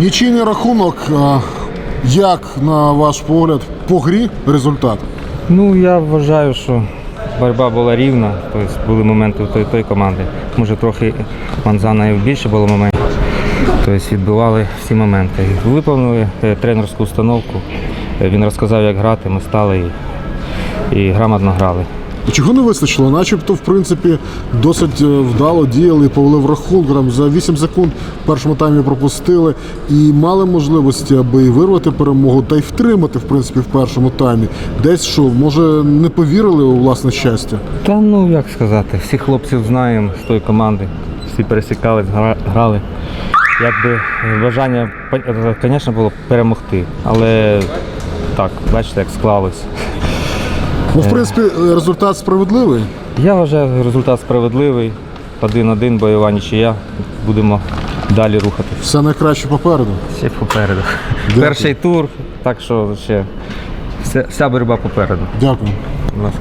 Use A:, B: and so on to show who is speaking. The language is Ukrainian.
A: Нічийний рахунок, як на ваш погляд, по грі результат?
B: Ну, я вважаю, що боротьба була рівна, тобто були моменти у той, той команди. Може, трохи Манзана і більше було моментів. Тобто відбивали всі моменти. Виповнили е, тренерську установку. Е, Він розказав, як грати, ми стали і, і грамотно грали.
A: Чого не вистачило? Начебто, в принципі, досить е, вдало діяли, повели в рахунок. Там за 8 секунд в першому таймі пропустили і мали можливості, аби вирвати перемогу та й втримати, в принципі, в першому таймі. Десь що, може, не повірили у власне щастя?
B: Та ну як сказати, всіх хлопців знаємо з тої команди, всі пересікались, гра- грали. Якби е, бажання, звісно, було перемогти, але так, бачите, як склалось.
A: Ну, в принципі, е, результат справедливий.
B: Я вважаю, результат справедливий. 1-1, бойова нічия. Будемо далі рухати.
A: Все найкраще попереду.
B: Ще попереду. Перший тур, так що ще вся, вся боротьба попереду.
A: Дякую.
B: Будь ласка.